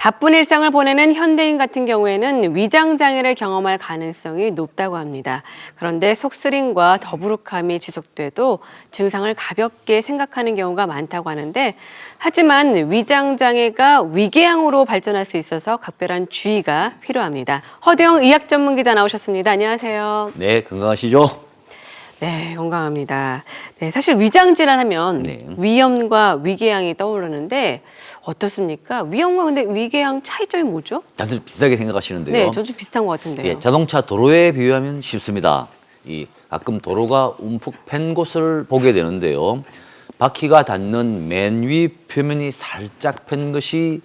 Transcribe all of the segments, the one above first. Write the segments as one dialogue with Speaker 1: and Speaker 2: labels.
Speaker 1: 바쁜 일상을 보내는 현대인 같은 경우에는 위장 장애를 경험할 가능성이 높다고 합니다. 그런데 속쓰림과 더부룩함이 지속돼도 증상을 가볍게 생각하는 경우가 많다고 하는데 하지만 위장 장애가 위궤양으로 발전할 수 있어서 각별한 주의가 필요합니다. 허대영 의학 전문 기자 나오셨습니다. 안녕하세요.
Speaker 2: 네, 건강하시죠?
Speaker 1: 네, 건강합니다. 네, 사실 위장 질환하면
Speaker 2: 네.
Speaker 1: 위염과 위궤양이 떠오르는데 어떻습니까? 위염과 근데 위궤양 차이점이 뭐죠?
Speaker 2: 다들 비슷하게 생각하시는데요.
Speaker 1: 네, 저도 비슷한 것 같은데요.
Speaker 2: 예, 자동차 도로에 비유하면 쉽습니다. 이 가끔 도로가 움푹 팬 곳을 보게 되는데요. 바퀴가 닿는 맨 위 표면이 살짝 팬 것이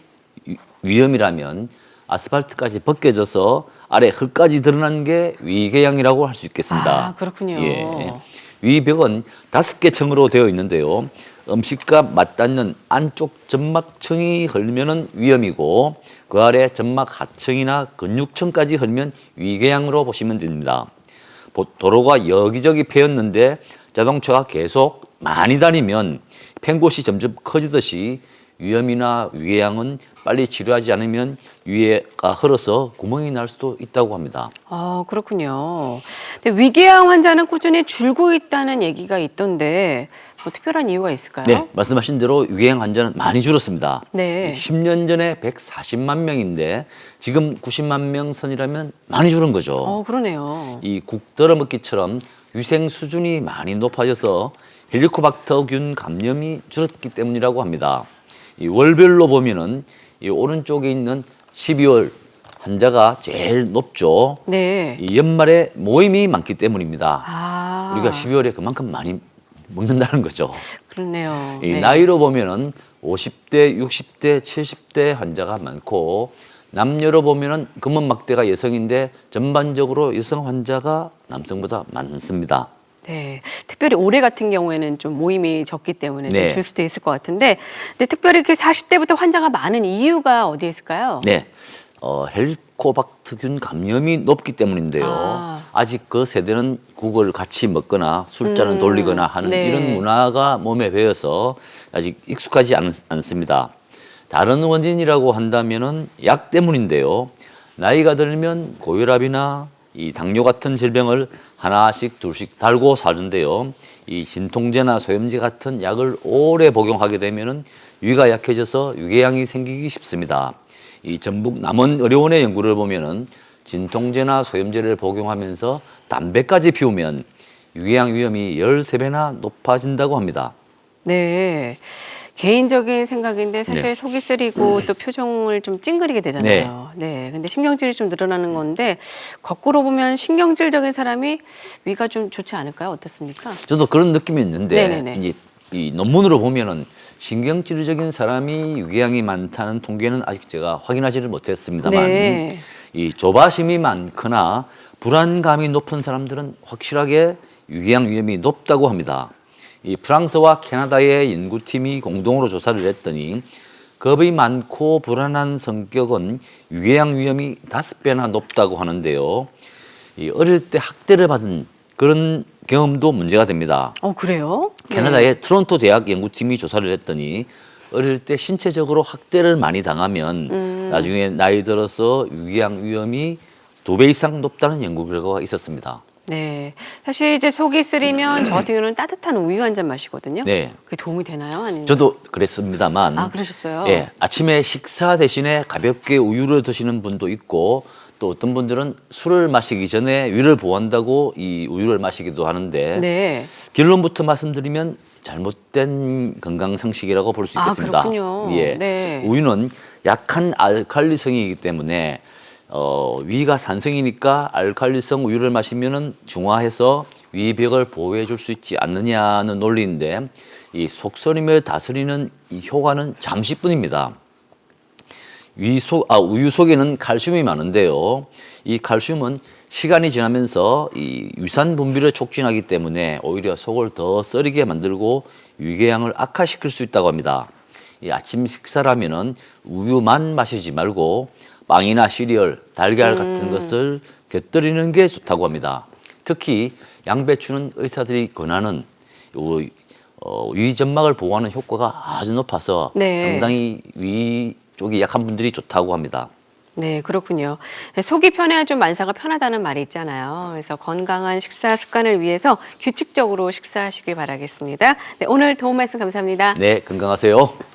Speaker 2: 위- 위험이라면 아스팔트까지 벗겨져서 아래 흙까지 드러난 게 위궤양이라고 할 수 있겠습니다.
Speaker 1: 아, 그렇군요.
Speaker 2: 예. 위 벽은 다섯 개 층으로 되어 있는데요. 음식과 맞닿는 안쪽 점막층이 흘리면은 위험이고 그 아래 점막 하층이나 근육층까지 흘리면 위궤양으로 보시면 됩니다. 보- 도로가 여기저기 패였는데 자동차가 계속 많이 다니면 팬 곳이 점점 커지듯이 위염이나 위궤양은 빨리 치료하지 않으면 위에가 흘러서 구멍이 날 수도 있다고 합니다.
Speaker 1: 아, 그렇군요. 근데 위궤양 환자는 꾸준히 줄고 있다는 얘기가 있던데 뭐 특별한 이유가 있을까요?
Speaker 2: 네, 말씀하신 대로 위궤양 환자는 많이 줄었습니다.
Speaker 1: 네.
Speaker 2: 10년 전에 140만 명인데 지금 90만 명 선이라면 많이 줄은 거죠.
Speaker 1: 어, 그러네요.
Speaker 2: 이 국더러먹기처럼 위생 수준이 많이 높아져서 헬리코박터균 감염이 줄었기 때문이라고 합니다. 이 월별로 보면은 이 오른쪽에 있는 12월 환자가 제일 높죠.
Speaker 1: 네.
Speaker 2: 이 연말에 모임이 많기 때문입니다.
Speaker 1: 아,
Speaker 2: 우리가 12월에 그만큼 많이 먹는다는 거죠.
Speaker 1: 그렇네요.
Speaker 2: 이
Speaker 1: 네.
Speaker 2: 나이로 보면은 50대, 60대, 70대 환자가 많고 남녀로 보면은 검은 막대가 여성인데 전반적으로 여성 환자가 남성보다 많습니다.
Speaker 1: 네. 특별히 올해 같은 경우에는 좀 모임이 적기 때문에 좀
Speaker 2: 네.
Speaker 1: 줄 수도 있을 것 같은데 근데 특별히 이렇게 40대부터 환자가 많은 이유가 어디에 있을까요?
Speaker 2: 네. 어, 헬리코박터균 감염이 높기 때문인데요.
Speaker 1: 아.
Speaker 2: 아. 직 그 세대는 국을 같이 먹거나 술잔을
Speaker 1: 음,
Speaker 2: 돌리거나 하는
Speaker 1: 네.
Speaker 2: 이런 문화가 몸에 배어서 아직 익숙하지 않, 않습니다. 다른 원인이라고 한다면은 약 때문인데요. 나이가 들면 고혈압이나 이 당뇨 같은 질병을 하나씩 둘씩 달고 사는데요. 이 진통제나 소염제 같은 약을 오래 복용하게 되면은 위가 약해져서 위궤양이 생기기 쉽습니다. 이 전북 남원 의료원의 연구를 보면은 진통제나 소염제를 복용하면서 담배까지 피우면 위궤양 위험이 13배나 높아진다고 합니다.
Speaker 1: 네. 개인적인 생각인데 사실
Speaker 2: 네.
Speaker 1: 속이 쓰리고 또 표정을 좀 찡그리게 되잖아요. 네. 근데 신경질이 좀 늘어나는 건데 거꾸로 보면 신경질적인 사람이 위가 좀 좋지 않을까요? 어떻습니까?
Speaker 2: 저도 그런 느낌이 있는데
Speaker 1: 네네네.
Speaker 2: 이제 이 논문으로 보면은 신경질적인 사람이 위궤양이 많다는 통계는 아직 제가 확인하지를 못했습니다만
Speaker 1: 네.
Speaker 2: 이 조바심이 많거나 불안감이 높은 사람들은 확실하게 위궤양 위험이 높다고 합니다. 이 프랑스와 캐나다의 연구팀이 공동으로 조사를 했더니 겁이 많고 불안한 성격은 위궤양 위험이 다섯 배나 높다고 하는데요. 이 어릴 때 학대를 받은 그런 경험도 문제가 됩니다.
Speaker 1: 어, 그래요? 네.
Speaker 2: 캐나다의 트론토 대학 연구팀이 조사를 했더니 어릴 때 신체적으로 학대를 많이 당하면
Speaker 1: 음.
Speaker 2: 나중에 나이 들어서 위궤양 위험이 두 배 이상 높다는 연구 결과가 있었습니다.
Speaker 1: 네. 사실 이제 속이 쓰리면 저 같은 경우는 따뜻한 우유 한 잔 마시거든요.
Speaker 2: 네.
Speaker 1: 그게 도움이 되나요? 아니면
Speaker 2: 저도 그랬습니다만
Speaker 1: 아, 그러셨어요?
Speaker 2: 예, 아침에 식사 대신에 가볍게 우유를 드시는 분도 있고 또 어떤 분들은 술을 마시기 전에 위를 보한다고 이 우유를 마시기도 하는데
Speaker 1: 네.
Speaker 2: 결론부터 말씀드리면 잘못된 건강 상식이라고 볼수
Speaker 1: 아,
Speaker 2: 있겠습니다.
Speaker 1: 그렇군요.
Speaker 2: 예.
Speaker 1: 네.
Speaker 2: 우유는 약한 알칼리성이기 때문에 어, 위가 산성이니까 알칼리성 우유를 마시면은 중화해서 위벽을 보호해 줄 수 있지 않느냐는 논리인데 이 속쓰림을 다스리는 이 효과는 잠시뿐입니다. 위 속, 아, 우유 속에는 칼슘이 많은데요. 이 칼슘은 시간이 지나면서 이 유산 분비를 촉진하기 때문에 오히려 속을 더 썰이게 만들고 위궤양을 악화시킬 수 있다고 합니다. 이 아침 식사라면은 우유만 마시지 말고 빵이나 시리얼, 달걀 같은 것을 곁들이는 게 좋다고 합니다. 특히 양배추는 의사들이 권하는 요, 어, 위점막을 보호하는 효과가 아주 높아서
Speaker 1: 네.
Speaker 2: 상당히 위 쪽이 약한 분들이 좋다고 합니다.
Speaker 1: 네, 그렇군요. 속이 편해야 좀 만사가 편하다는 말이 있잖아요. 그래서 건강한 식사 습관을 위해서 규칙적으로 식사하시길 바라겠습니다. 네, 오늘 도움 말씀 감사합니다.
Speaker 2: 네, 건강하세요.